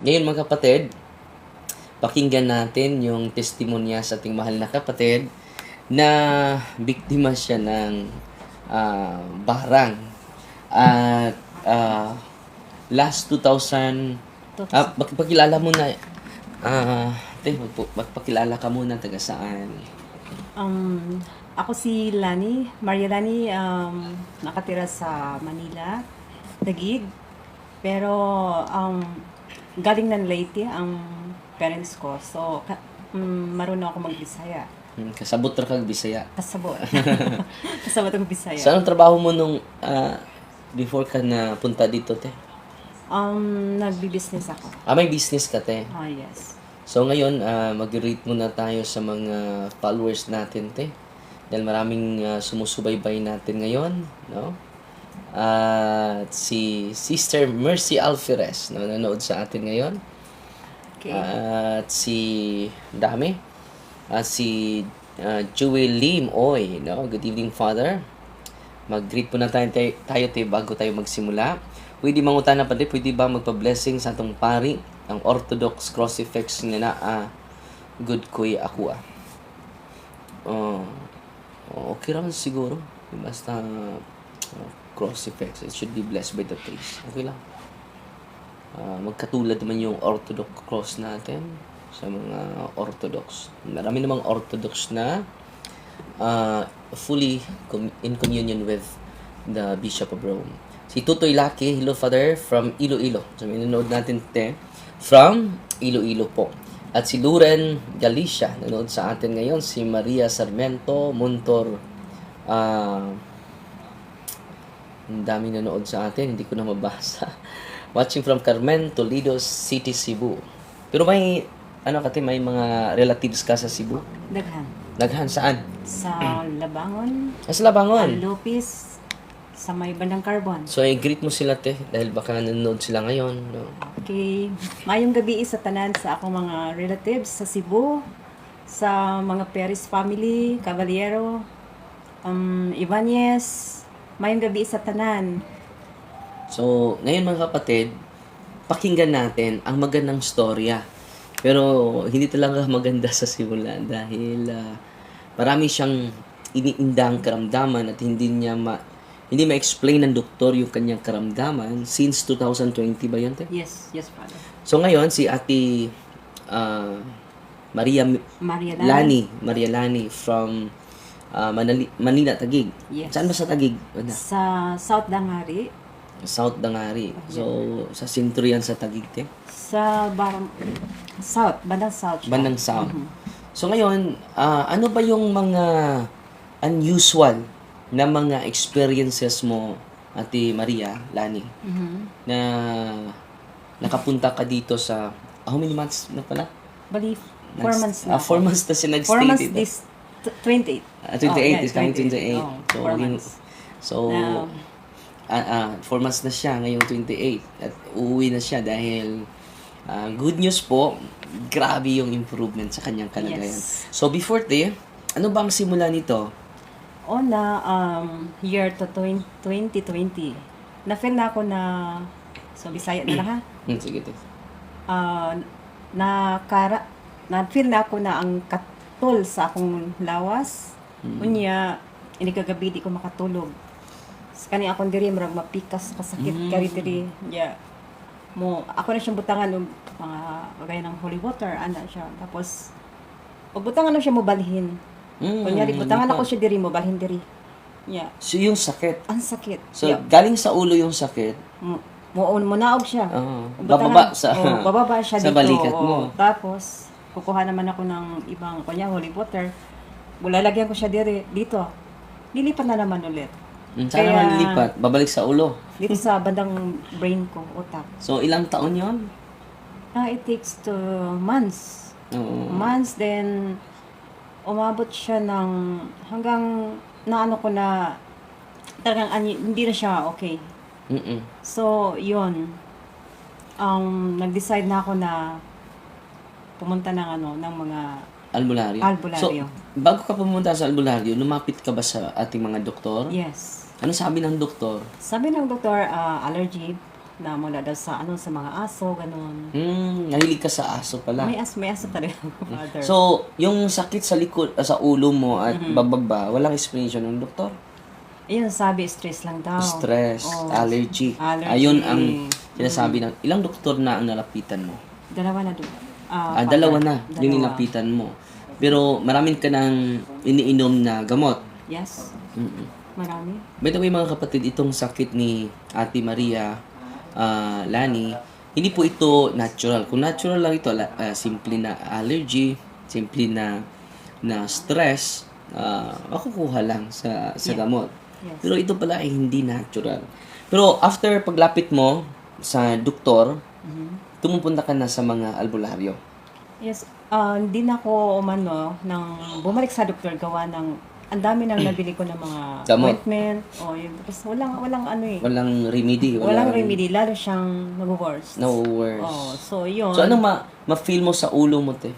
Ngayon mga kapatid, pakinggan natin yung testimonya sa ating mahal na kapatid na biktima siya ng ah, barang. At ah, last 2000, ah, magpakilala mo na, ah, te, magpo- magpakilala ka muna taga saan. Um, ako si Lani, Maria Lani, um, nakatira sa Manila, Taguig. Pero um, galing ng Leyte ang parents ko. So, ka, um, marunong ako mag-Bisaya. Hmm, Kasabot ra kag Bisaya. Kasabot. Kasabot ang Bisaya. Saan ang trabaho mo nung ah, before ka na punta dito, te? Um, nagbi-business ako. Ah, may business ka, te. Ah, yes. So ngayon, uh, mag-rate muna tayo sa mga followers natin, te. Dahil maraming ah, sumusubaybay natin ngayon, no? At si Sister Mercy Alferez na nanonood sa atin ngayon. Okay. At si dami. At si uh, Jewel Lim Oy, no? Good evening, Father. Mag-greet po na tayo, tayo, tayo bago tayo magsimula. Pwede mangutan na pati, pwede ba magpa-blessing sa atong pari, ang Orthodox Crucifix na na ah, good kuya ako ah. Oh, oh, okay raman siguro. Basta uh, crucifix, it should be blessed by the priest. Okay lang. Ah, magkatulad naman yung Orthodox cross natin sa mga Orthodox. Marami namang Orthodox na ah, fully com- in communion with the Bishop of Rome. Si Tutoy Laki, hello Father, from Iloilo. So, minanood natin te, from Iloilo po. At si Luren Galicia, nanood sa atin ngayon. Si Maria Sarmiento Montor, ah, ang dami nanood sa atin, hindi ko na mabasa. Watching from Carmen, Toledo City, Cebu. Pero may, ano kati, may mga relatives ka sa Cebu? Daghan. Naghan saan? Sa Labangon, Ah, Sa Labangon. Lopez, sa may bandang Carbon. So, i-greet mo sila, te, dahil baka nanonood sila ngayon. No? Okay. Mayong gabi sa tanan sa akong mga relatives sa Cebu, sa mga Perez family, Caballero, um, Ibanez. Mayong gabi sa tanan. So, ngayon mga kapatid, pakinggan natin ang magandang storya. Pero hindi talaga maganda sa simula dahil ah, marami siyang iniindang karamdaman at hindi niya ma hindi ma-explain ng doktor yung kanyang karamdaman since 2020 ba yun? Te? Yes, yes, Father. So ngayon si Ate ah, Maria Maria Lani. Lani, Maria Lani from ah, Manali- Manila, Tagig. Yes. Saan ba sa Tagig? Ano? Sa South Dangari, South Dangari. So, sa sentro yan sa Tagig, te. sa Baram, South, bandang South. siya. Bandang South. So, ngayon, ah, ano ba yung mga unusual na mga experiences mo, Ate Maria, Lani, Mhm. na nakapunta ka dito sa, how many months na pala? Bali, four months na. Ah, four months na siya nag-stay Four months dito. this, 28. Ah, 28 Oh, yeah, is coming 28. 28. Oh, so, four yung- months. so, ah, ah, four months na siya, ngayong 28. At uuwi na siya dahil ah, good news po, grabe yung improvement sa kanyang kalagayan. Yes. So, before te, ano bang simula nito? Ona, um, year to 20, 2020, na-feel na ako na, so Bisaya na lang ha, Hmm, sige te. Ah, na kara, na-feel na ako na ang katol sa akong lawas. Unya, ini kagabi di ko makatulog. Sa kani akong diri murag mapikas kasakit kari diri. Ya. Mo ako na siyang butangan og mga gaya ng holy water ana siya. Tapos pag butangan na siya mo balhin. Hmm, Kunyari butangan ako siya diri mo balhin diri. Ya. So, yung sakit. Ang sakit. So, Ya. galing sa ulo yung sakit. Mo mo mo naog siya. Oo. bababa sa, oh, bababa siya sa dito. balikat mo. Tapos, kukuha naman ako ng ibang, kunya, holy water. Lalagyan ko siya diri, dito. Lilipat na naman ulit. Hmm, saan Kaya- naman lipat? Babalik sa ulo. Dito sa bandang brain ko, utak. So, ilang taon yon? Ah, it takes to months. Oo. Months, then, umabot siya ng, hanggang, naano ko na, talagang, ani- hindi na siya okay. Mm-mm. So, yun. Um, nag-decide na ako na pumunta ng ano, ng mga Albularyo. Albularyo. So, bago ka pumunta sa albularyo, lumapit ka ba sa ating mga doktor? Yes. Ano sabi ng doktor? Sabi ng doktor, ah, allergy. na mula daw sa ano sa mga aso ganon. Hmm, nahilig ka sa aso pala. May aso, may aso talaga father. So, yung sakit sa likod, ah, sa ulo mo at Mm-hmm. bababa, walang explanation ng doktor? Ayun sabi stress lang daw. Stress, Oh. allergy. Allergy. Ayun ang sinasabi ng ilang doktor na ang nalapitan mo. Dalawa na doon. Ah, dalawa na yung nilapitan mo. Pero maraming ka nang iniinom na gamot. Yes. Mm-mm. Marami. By the way mga kapatid, itong sakit ni Ate Maria ah, Lani, hindi po ito natural. Kung natural lang ito, ah, simple na allergy, simple na na stress, ah, makukuha lang sa sa gamot. Yes. Pero ito pala ay hindi natural. Pero after paglapit mo sa doktor, Mhm. Tumupunta ka na sa mga albularyo. Yes. Ah, hindi na ako umano nang bumalik sa doktor gawa ng ang dami nang nabili ko ng mga Gamot. ointment. O yun. Tapos walang, walang ano eh. Walang remedy, Walang walang, remedy. Lalo siyang nag-worse. no worse. Oh, so yun. So anong ma ma-feel mo sa ulo mo, te?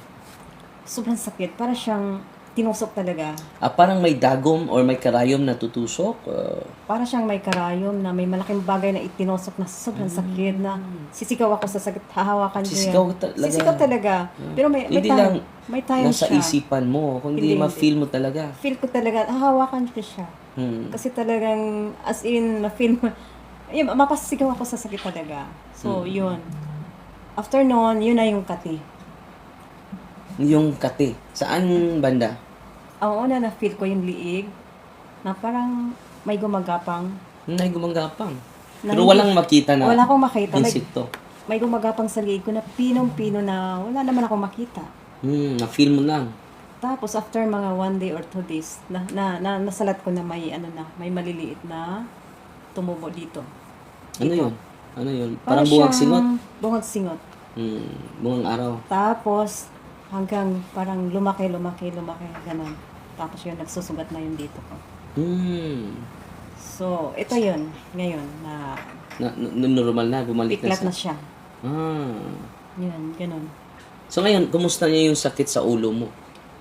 sobrang sakit. Para siyang tinusok talaga. Ah, parang may dagom or may karayom na tutusok. ah, Para siyang may karayom na may malaking bagay na itinusok na sobrang sakit na sisigaw ako sa sakit. Hahawakan ko yan. Talaga. Sisigaw talaga. Pero may, may hindi time. lang may time nasa siya. isipan mo, kundi Hindi, ma-feel mo talaga. Feel ko talaga, hahawakan ko siya. Hmm. Kasi talagang, as in, na-feel mo, yun, mapasigaw ako sa sakit talaga. So, Hmm. yun. After noon, yun na yung kati. Yung kate. Saan banda? Ang una na-feel ko yung liig, na parang may gumagapang. Nay gumanggapang. Na Pero hindi- walang makita na Wala akong makita. May, insekto. may gumagapang sa liig ko na pinong-pino na wala naman akong makita. Hmm, na-feel mo lang. Tapos after mga one day or two days, na, na, na nasalat ko na may ano na, may maliliit na tumubo dito. Ano yun? Ano yun? Para Parang buwag siyang singot. Bungag singot. Hmm, buwang araw. Tapos hanggang parang lumaki, lumaki, lumaki, ganun. Tapos yun, nagsusugat na yun dito ko. Hmm. So, ito yun, ngayon, na Na, na, normal na, bumalik na sa... na siya. Ah. Yun, ganun. So ngayon, kumusta niya yung sakit sa ulo mo?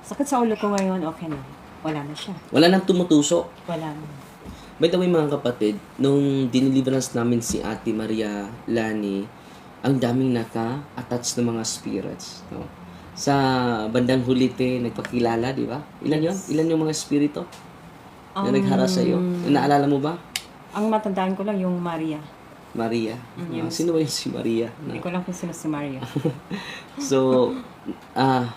Sakit sa ulo ko ngayon, okay na. Wala na siya. Wala nang tumutusok. Wala na. By the way mga kapatid, nung diniliverance namin si Ate Maria Lani, ang daming naka-attach na mga spirits. No? Sa bandang huli te, nagpakilala, di ba? Ilan yon? Ilan yung mga spirito na Um, naghara sa iyo? Naalala mo ba? Ang matandaan ko lang yung Maria. Maria. Mm, Ah, sino ba yung si Maria? Hindi ko lang kung sino si Maria. So, ah,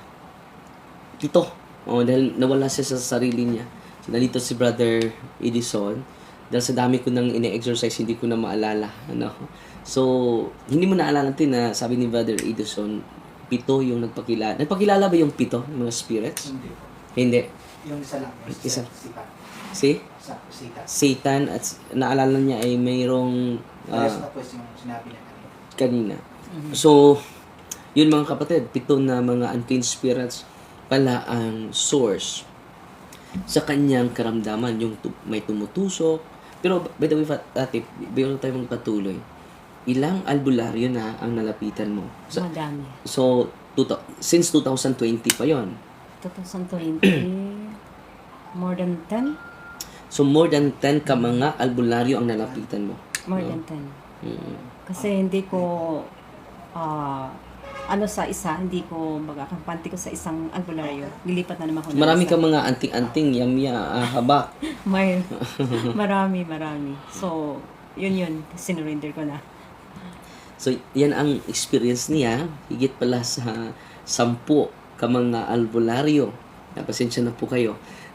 ito. Oh, dahil nawala siya sa sarili niya. So, nandito si Brother Edison. Dahil sa dami ko nang ine-exercise, hindi ko na maalala. Ano? So, hindi mo naalala natin na sabi ni Brother Edison, pito yung nagpakilala. Nagpakilala ba yung pito, yung mga spirits? Hindi. Hindi. Yung isa lang. Isa. Sita. Si Sa sita. Satan at naalala niya ay mayroong ah, Rest na po yung sinabi niya kanina. kanina. So, yun mga kapatid, pito na mga unclean spirits pala ang source sa kanyang karamdaman, yung tu- may tumutusok. Pero by the way, Fat- ate, bago tayo magpatuloy, ilang albularyo na ang nalapitan mo? So, Madami. so tuto- since 2020 pa yon 2020, more than 10? So more than 10 ka mga albularyo ang nalapitan mo. More than 10. Mm. Kasi hindi ko, ah, ano sa isa, hindi ko magkakampante ko sa isang albularyo. Lilipat na naman ako. Marami isa. ka mga anting-anting, yamya, ah, habak. May, marami, marami. So, yun yun, sinurrender ko na. So, yan ang experience niya. Higit pala sa sampu ka mga albularyo. Napasensya na po kayo.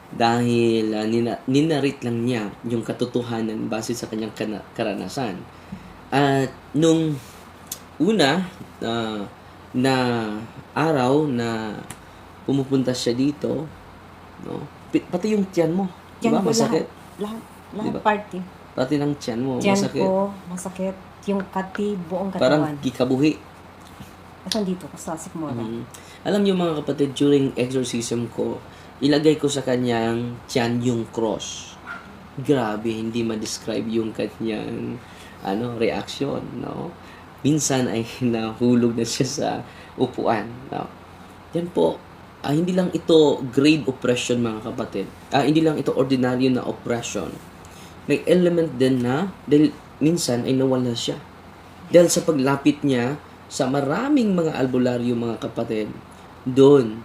Dahil uh, nina, ninarit lang niya yung katotohanan base sa kanyang kana- karanasan. At nung una ah, na araw na pumupunta siya dito, no? pati yung tiyan mo, di Diyan ba? ko Masakit. lahat, lahat, lahat Diba? party. Pati ng tiyan mo, Diyan masakit. ko, masakit. Yung kati, buong Parang katawan. kikabuhi. Ito dito, sa sikmura. Mm. Alam niyo mga kapatid, during exorcism ko, ilagay ko sa kanyang tiyan yung cross. Grabe, hindi ma-describe yung kanyang ano, reaction, no? Minsan ay nahulog na siya sa upuan, no? Yan po, ah, hindi lang ito grave oppression mga kapatid. Ah, hindi lang ito ordinaryo na oppression. May element din na, dahil minsan ay nawala siya. Dahil sa paglapit niya sa maraming mga albularyo mga kapatid, doon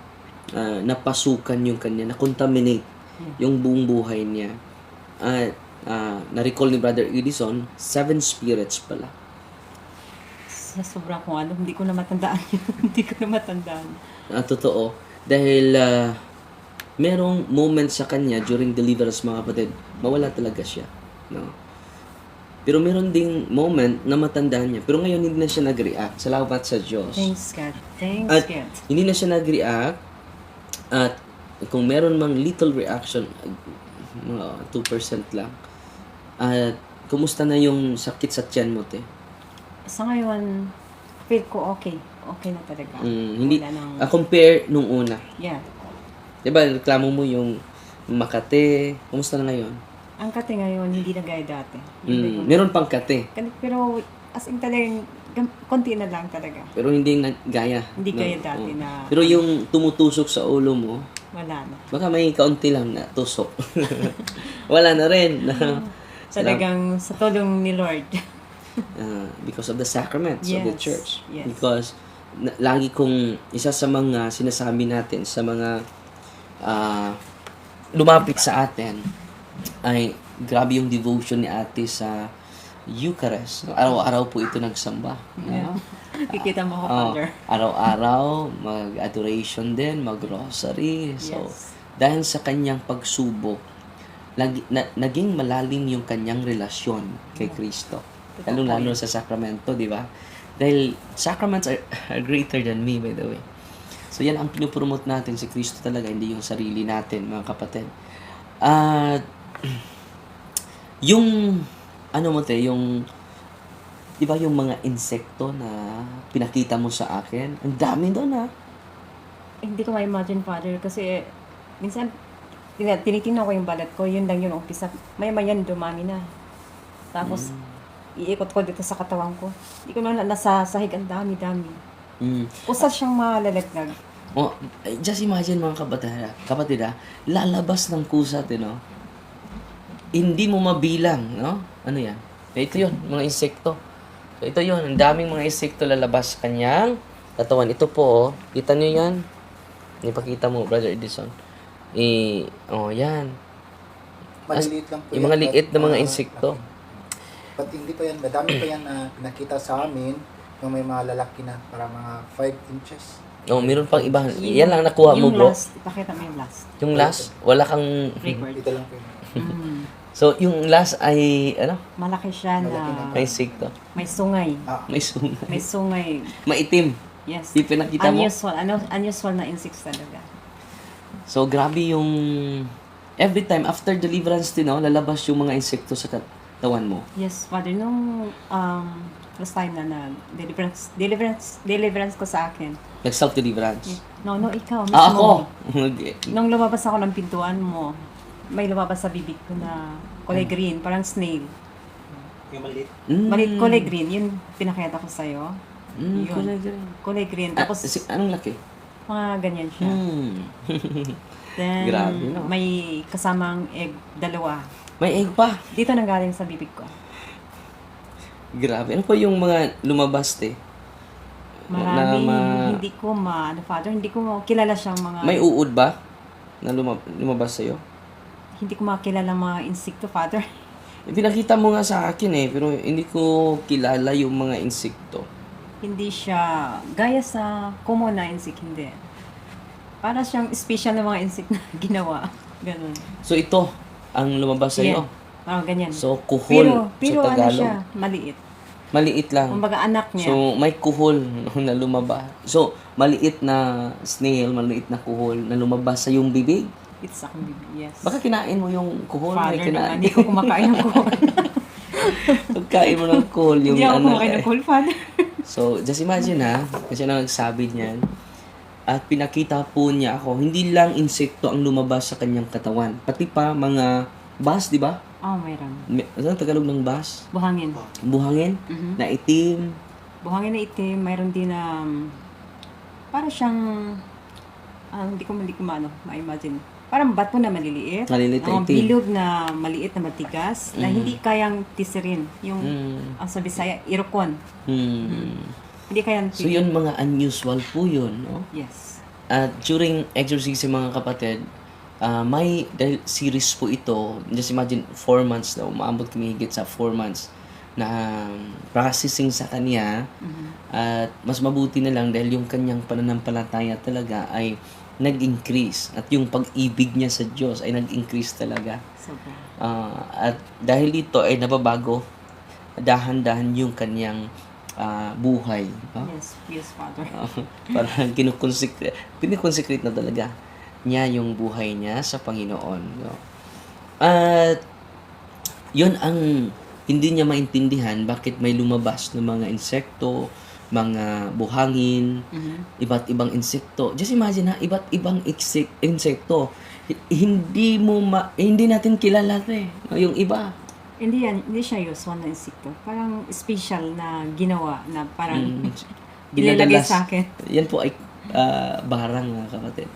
ah, napasukan yung kanya, na-contaminate yung buong buhay niya. At ah, na-recall ni Brother Edison, seven spirits pala. Sa sobrang kung ano, hindi ko na matandaan yun. hindi ko na matandaan. Ah, totoo. Dahil ah, merong moment sa kanya during deliverance mga kapatid, mawala talaga siya. No? Pero meron ding moment na matandaan niya. Pero ngayon hindi na siya nag-react. Salamat sa Diyos. Thanks God. Thanks At God. hindi na siya nag-react. At kung meron mang little reaction, mga 2% lang. At kumusta na yung sakit sa tiyan mo, te? Sa ngayon, feel ko okay. Okay na talaga. Mm, hindi, Wala nang, ah, compare nung una. yeah. Diba, reklamo mo yung Makate. Kumusta na ngayon? Ang kate ngayon, hindi na gaya dati. Mm, meron pang kate. Pero, as in talagang, gam- konti na lang talaga. Pero hindi na gaya. Hindi no? gaya dati Oo. na- Pero yung tumutusok sa ulo mo, Wala na. baka may kaunti lang na tusok. Wala na rin. Na, Talagang sa tulong ni Lord. uh, because of the sacraments of the Yes, church. yes. Because na, lagi kong isa sa mga sinasabi natin sa mga ah, lumapit sa atin ay grabe yung devotion ni ate sa Eucharist. Araw-araw po ito nagsamba. no? Kikita mo ko, Oh, Father. araw-araw, mag-adoration din, mag-rosary. So, Yes. dahil sa kanyang pagsubok, lagi, na, naging malalim yung kanyang relasyon kay Kristo. Lalo-lalo sa sakramento, di ba? Dahil sacraments are, are greater than me, by the way. So, yan ang pinupromote natin si Kristo talaga, hindi yung sarili natin, mga kapatid. At, yung, ano mo te, yung, di ba yung mga insekto na pinakita mo sa akin? Ang dami doon ah. Eh, Hindi ko ma-imagine, Father, kasi minsan, tinitingnan ko yung balat ko, yun lang yung umpisa. Maya-maya dumami na. Tapos, iikot ko dito sa katawan ko. Hindi ko na nasa sahig, ang dami-dami. Mm. Usa siyang malalaglag. Oh, eh, just imagine mga kapatid, kapatid ah, lalabas ng kusat, eh, no? Hindi mo mabilang, no? Ano yan? Ito yun, mga insekto. So, ito yun, ang daming mga insekto lalabas sa kanyang katawan. Ito po, oh, kita nyo yan? Ipakita mo, Brother Edison. Eh, oh, yan. Maliliit lang po Yung mga liit na mga ah, insekto. But hindi pa yan, madami pa yan na pinakita sa amin yung may mga lalaki na para mga 5 inches. Oh, meron pang iba. Yan lang nakuha mo, yung bro. last, ipakita mo yung last. Yung last, wala kang... Record. Dito lang po yun. So, yung last ay, ano? Malaki siya na May insekto. may sungay. Ah, May sungay. May sungay. Maitim. Yes. Di pinakita mo? Unusual. Ano, unusual na insects talaga. So, grabe yung... Every time, after deliverance din, no, lalabas yung mga insekto sa katawan mo. Yes, Father. Nung um, last time na na deliverance, deliverance, deliverance ko sa akin. Nag-self-deliverance. No, no, ikaw. Ah, ako! Nung lumabas ako ng pintuan mo, may lumabas sa bibig ko na kulay green, parang snail. yung maliit. Mm. Malit kulay green, yun pinakita ko sa'yo. Mm, Yun. kulay green. Kulay green. Ah, Tapos, si- anong laki? mga ganyan siya. Hmm. Then, Grabe, no? may kasamang egg, dalawa. May egg pa. Dito nanggaling sa bibig ko. Grabe. Ano po yung mga lumabas, te? Marami, Na ma- hindi ko ma, ano, Father, hindi ko kilala siyang mga, May uod ba? Na lumab- lumabas sa'yo? Hindi ko makilala mga insekto, Father. Eh, Pinakita mo nga sa akin eh, pero hindi ko kilala yung mga insekto. hindi siya gaya sa common na insect, hindi. Para siyang special na mga insect na ginawa. Ganun. So ito, ang lumabas sa'yo. Yeah. Parang ganyan. So, kuhol pero, pero sa ano Tagalog. siya, maliit. Maliit lang. Kumbaga anak niya. So, may kuhol na lumabas. So, maliit na snail, maliit na kuhol na lumabas sa yung bibig. It's akong bibig, yes. Baka kinain mo yung kuhol. Father may naman, kinain. hindi ko kumakain ng kuhol. Pagkain mo ng kuhol, yung hindi ako ano. kumakain ng kuhol, Father. So, just imagine ha, kasi na nagsabi niyan, at pinakita po niya ako, hindi lang insekto ang lumabas sa kanyang katawan, pati pa mga bas, di ba? oh, mayroon. May- Ano Tagalog ng bas? Buhangin. Buhangin, Mhm. na itim. Buhangin na itim, mayroon din na um, para siyang ah, hindi ko ko maano, ma-imagine. Parang bato na maliliit. Maliliit na itim. bilog na maliit na matigas na hindi kayang tisirin. Yung Mm. ang sa Bisaya, irokon. Hmm. Hindi kayang So yun mga unusual po yun, no? Yes. At during exorcism mga kapatid, ah, may dahil series po ito, just imagine 4 months na umabot kami higit sa 4 months na processing sa kanya at mas mabuti na lang dahil yung kanyang pananampalataya talaga ay nag-increase at yung pag-ibig niya sa Diyos ay nag-increase talaga. Sobra. Ah, at dahil dito ay nababago dahan-dahan yung kanyang ah, buhay. no? Yes, yes, Father. parang kinukonsecrate, pinikonsecrate na talaga niya yung buhay niya sa Panginoon. No? At yun ang hindi niya maintindihan bakit may lumabas na mga insekto, mga buhangin, Mhm. iba't ibang insekto. Just imagine ha, iba't ibang insek- insekto. Hindi mo ma- hindi natin kilala 'to eh. Yung iba. Hindi yan, hindi siya usual na insekto. Parang special na ginawa na parang Mm, dinadalas- sa akin. Yan po ay ah, barang mga kapatid.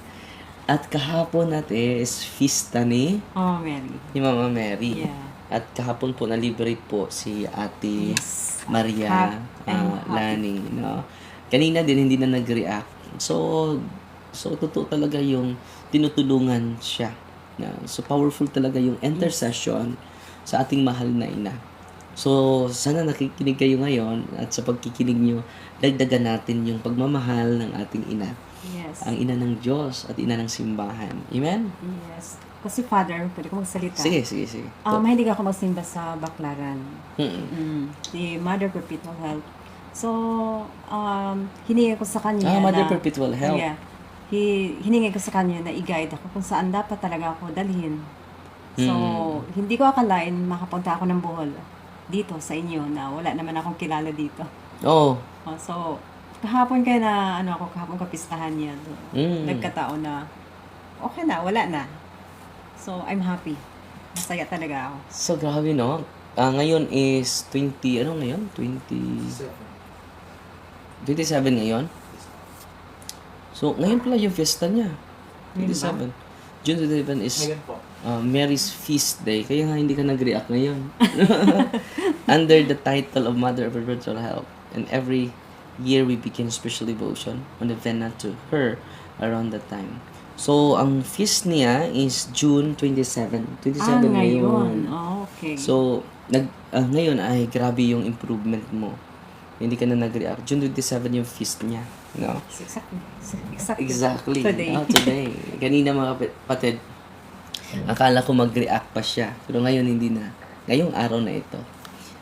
At kahapon natin is fiesta ni, Oh, Mary. ni Mama Mary. Yeah. At kahapon po na-liberate po si Ate Yes. Maria happy. Lani. No? Kanina din hindi na nag-react. So, so totoo talaga yung tinutulungan siya. Na, so powerful talaga yung intercession sa ating mahal na ina. So, sana nakikinig kayo ngayon at sa pagkikinig nyo, dagdagan natin yung pagmamahal ng ating ina. Yes. Ang ina ng Diyos at ina ng simbahan. Amen? Yes. Kasi Father, pwede ko magsalita. Sige, sige, sige. Um, mahilig ako magsimba sa Baklaran. Mm-mm. Mm, the Mother Perpetual Help. So, um, hiningi ko sa kanya Ah, Mother na, Perpetual Help. Yeah. Hi, hiningi ko sa kanya na i-guide ako kung saan dapat talaga ako dalhin. So, Hmm. hindi ko akalain makapunta ako ng Bohol dito sa inyo na wala naman akong kilala dito. Oo. Oh, so, kahapon kaya na, ano ako, kahapon kapistahan niya. doon. Mm. Nagkataon na, okay na, wala na. So, I'm happy. Masaya talaga ako. So, grabe, no? Ah, ngayon is 20, ano ngayon? 20, 27 ngayon? So, ngayon pala yung fiesta niya. 27. June 27 is Ngayon po. uh, Mary's Feast Day. Kaya nga hindi ka nag-react ngayon. Under the title of Mother of Perpetual Help. And every year we begin special devotion on the Vena to her around that time. So, ang feast niya is June 27. 27 Ah, ngayon. ngayon. Oh, okay. So, nag, ah, ngayon ay grabe yung improvement mo. Hindi ka na nag-react. June 27 yung feast niya. No? exactly. Exactly. Exactly. Today. Oh, today. Kanina mga patid, akala ko mag-react pa siya. Pero ngayon hindi na. Ngayong araw na ito.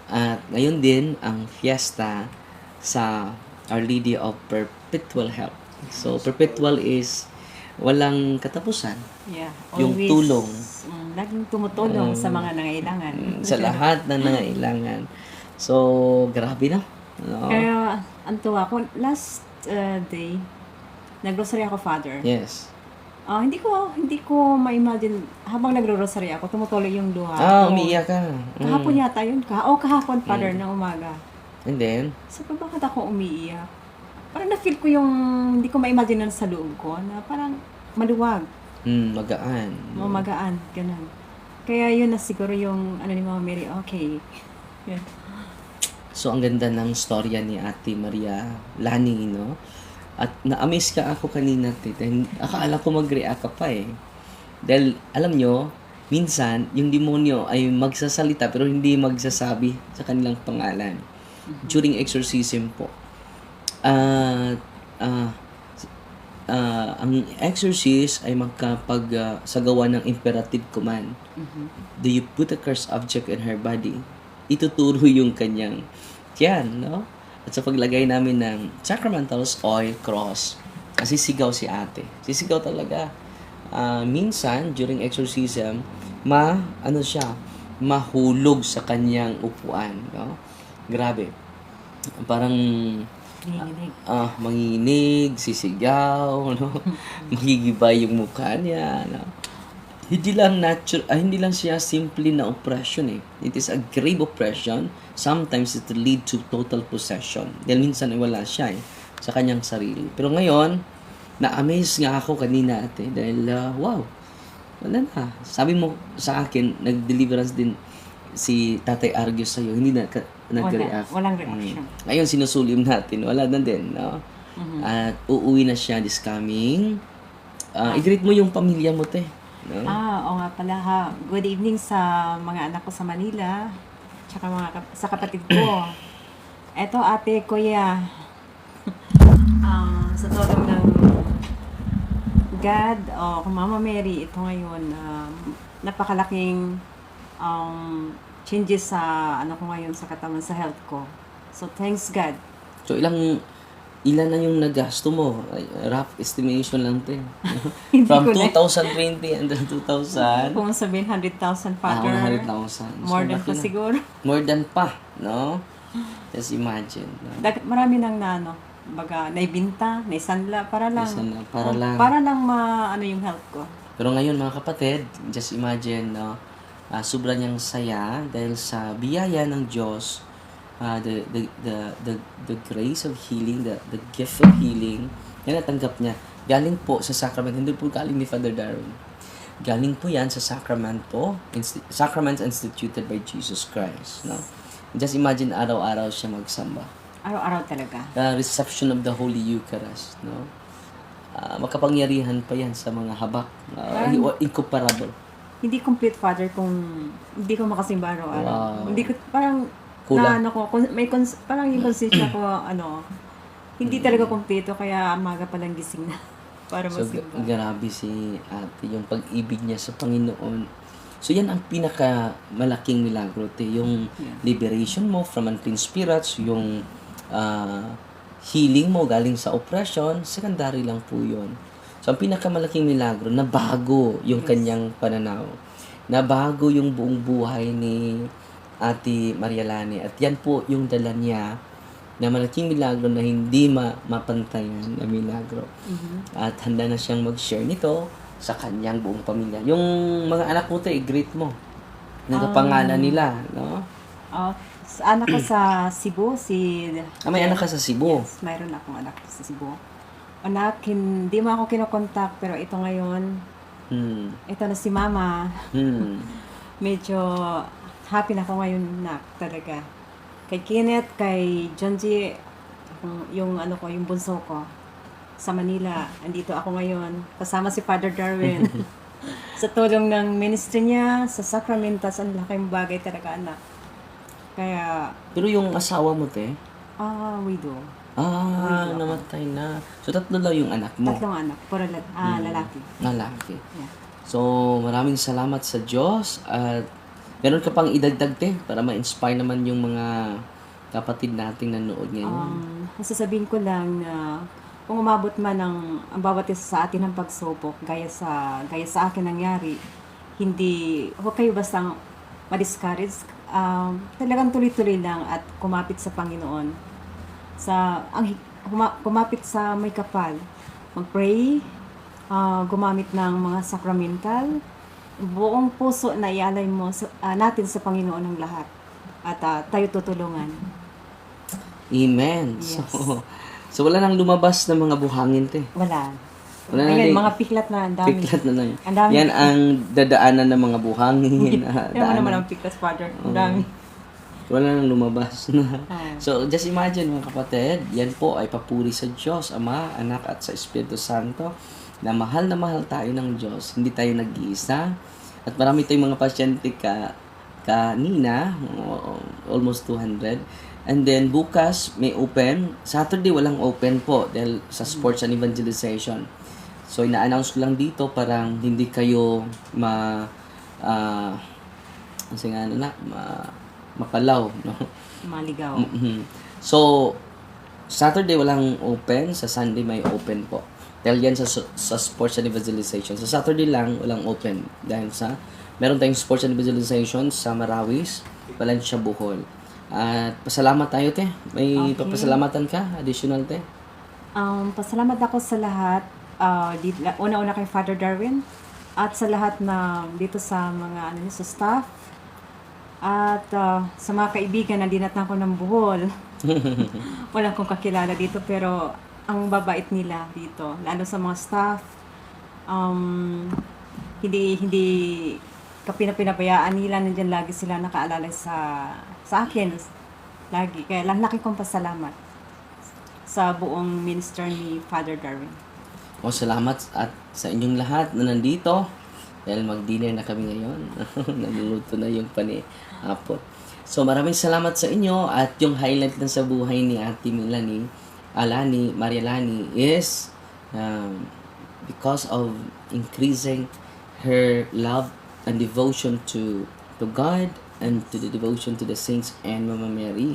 At ngayon din ang fiesta sa Our Lady of Perpetual Help. So, perpetual is walang katapusan. Yeah. Yung always, tulong. mm, laging tumutulong sa mga nangailangan. Mm, sa lahat ng nangailangan. So, grabe na. No? Kaya, ang tuwa ko, last uh, day, nag-grocery ako, Father. Yes. Ah, hindi ko hindi ko ma-imagine habang nagro-rosary ako, tumutuloy yung luha. Ah, ko. umiiyak ka. Mm. Kahapon yata yun. Ka oh, kahapon, Father, ng umaga. And then, Sabi, bakit ako umiiyak? Parang na-feel ko yung, hindi ko ma-imagine na sa loob ko, na parang maluwag, mm, magaan. mamagaan, ganun. Kaya yun na siguro yung, ano ni Mama Mary, okay. Yun. So, ang ganda ng storya ni Ate Maria Lani, no? At na-amaze ka ako kanina, tita. Akala ko mag-react ka pa eh. Dahil, alam nyo, minsan, yung demonyo ay magsasalita pero hindi magsasabi sa kanilang pangalan. During exorcism po. At, ah, ah, ang exorcist ay magkapag ah, sagawa ng imperative command. Do you put a cursed object in her body? Ituturo yung kanyang tiyan, no? At sa paglagay namin ng sacramentals oil cross, kasi sigaw si ate. Sisigaw talaga. Ah, minsan, during exorcism, ma, ano siya, mahulog sa kanyang upuan, no? Grabe. Parang Hinihinig. ah, manginig, sisigaw, no? Magigibay yung mukha niya, no? Hindi lang natural, ah, hindi lang siya simply na oppression eh. It is a grave oppression. Sometimes it lead to total possession. Dahil minsan ay wala siya eh, sa kanyang sarili. Pero ngayon, na-amaze nga ako kanina ate dahil ah, wow, wala na. Sabi mo sa akin, nag-deliverance din si Tatay Argos sa'yo. Hindi na ka, nag-react. walang reaction. Mm. Ngayon, sinusulim natin. Wala na din, no? Mhm. At uuwi na siya this coming. Ah, i-greet mo yung pamilya mo, te. No? Ah, oo nga pala ha. Good evening sa mga anak ko sa Manila. Tsaka mga kap- sa kapatid ko. Eto ate, kuya. Ah, sa tulong ng God o kung Mama Mary, ito ngayon, um, napakalaking um, changes sa ano ko ngayon sa katawan sa health ko. So thanks God. So, ilang ilan na yung nagasto mo? Rough estimation lang. Hindi From ko na- 2020 until 2000. Kung sabihin 100,000 Ah, father, 100,000. So, more than pa na. siguro. More than pa, no? Just imagine. No? Dag- marami nang na, ano, baga, naibinta, naisanla, para lang, Naisanla, para lang. para lang ma, ano yung health ko. Pero ngayon mga kapatid, just imagine, no, ah, sobra niyang saya dahil sa biyaya ng Diyos, ah, the, the, the, the, the grace of healing, the, the gift of healing, yan natanggap niya. Galing po sa sacrament, hindi po galing ni Father Darwin. Galing po yan sa sacramento, insti- sacraments instituted by Jesus Christ. No? Just imagine araw-araw siya magsamba. Araw-araw talaga. The reception of the Holy Eucharist. No? Ah, makapangyarihan pa yan sa mga habak. Ah, incomparable. Hindi complete father kung hindi ko makasimba araw-araw. Wow. Hindi ko, parang, Kulang. na ano ko, may cons- parang yung konsensya ko, ano, hindi talaga kompleto, kaya amaga palang gising na para So, masimba. gra- grabe si ate, yung pag-ibig niya sa Panginoon. So, yan ang pinaka malaking milagro, te. Yung Yeah. liberation mo from unclean spirits, yung ah, healing mo galing sa oppression, secondary lang po yun. So, ang pinakamalaking milagro, na bago yung kanyang pananaw. Na bago yung buong buhay ni Ate Marialani. At yan po yung dala niya na malaking milagro na hindi ma mapantayan na milagro. Mhm. At handa na siyang mag-share nito sa kanyang buong pamilya. Yung mga anak mo, te, i-greet mo. Nagkapangalan nila, no? Sa anak ko sa Cebu, si... Ah, may anak ka sa Cebu. Yes, mayroon akong anak sa Cebu. Anak, hindi mo ako kinokontak, pero ito ngayon, Hmm. ito na si Mama. Hmm. Medyo happy na ako ngayon na talaga. Kay Kenneth, kay John G, yung ano ko, yung bunso ko, sa Manila. Andito ako ngayon, kasama si Father Darwin. sa tulong ng ministry niya, sa sacramentas, ang laking bagay talaga, anak. Kaya, Pero yung asawa mo, te, ah, widow. Ah, namatay na. So, tatlo lang yung anak mo. Tatlong anak, puro la- ah, lalaki. Lalaki. Yeah. So, maraming salamat sa Diyos at meron ka pang idagdag, te, para ma-inspire naman yung mga kapatid nating nanood ngayon. Um, masasabihin ko lang na kung umabot man ang, ang bawat isa sa atin ng pagsubok, gaya sa, gaya sa akin nangyari, hindi, huwag kayo bastang ma-discourage. Um, talagang tuloy-tuloy lang at kumapit sa Panginoon. Sa, ang, kuma- kumapit sa may kapal. Mag-pray, ah, gumamit ng mga sacramental, buong puso na ialay mo sa, ah, natin sa Panginoon ng lahat. At ah, tayo tutulungan. Amen. Yes. So, so, wala nang lumabas ng mga buhangin, te. Wala. Wala na Ayan, din. mga piklat na ang dami. Piklat na lang. Ang dami. Yan ang dadaanan ng mga buhangin. Yan mo naman ang piklat, Father. Ang dami. Wala nang lumabas na. Ah. So, just imagine mga kapatid, yan po ay papuri sa Diyos, Ama, Anak at sa Espiritu Santo na mahal na mahal tayo ng Diyos. Hindi tayo nag-iisa. At marami tayong mga pasyente ka kanina, uh, almost 200. And then bukas may open. Saturday walang open po dahil sa sports and evangelization. So ina-announce ko lang dito parang hindi kayo ma ah kasi nga ano na ma, mapalaw no. Maligaw. Mhm. So, Saturday walang open, sa Sunday may open po. Dahil yan sa, sa sports and evangelization. Sa Saturday lang, walang open. Dahil sa, meron tayong sports and evangelization sa Marawis, Valencia, Bohol. At pasalamat tayo, te. May Okay. papasalamatan ka? Additional, te? Um, pasalamat ako sa lahat. ah, la- una-una kay Father Darwin. At sa lahat na dito sa mga ano, sa staff. At ah, sa mga kaibigan na dinatan ko ng buhol. Wala akong kakilala dito pero ang babait nila dito. Lalo sa mga staff. Um, hindi hindi kapina pinabayaan nila nandiyan lagi sila nakaalala sa sa akin lagi kaya lang laki kong pasalamat sa buong minister ni Father Darwin. O salamat at sa inyong lahat na nandito. Dahil mag-dinner na kami ngayon. Naluluto na yung pani-apot. So maraming salamat sa inyo at yung highlight lang sa buhay ni Ate Melanie, Alani, Maria Lani is um, because of increasing her love and devotion to to God and to the devotion to the saints and Mama Mary.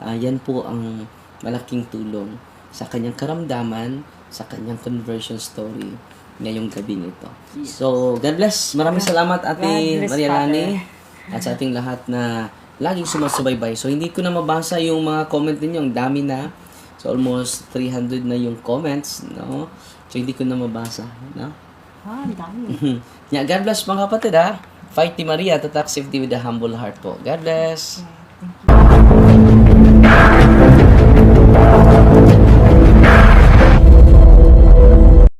Ah, yan po ang malaking tulong sa kanyang karamdaman, sa kanyang conversion story ngayong gabi nito. So, God bless. Maraming salamat Ate bless, Maria Lani Father. at sa ating lahat na laging sumasubaybay. So, hindi ko na mabasa yung mga comment ninyo. Ang dami na. So, almost 300 na yung comments, no? So, hindi ko na mabasa, no? Ah, ang dami. yeah, God bless mga kapatid, ha? Fight Team Maria, tatak safety with a humble heart po. God bless.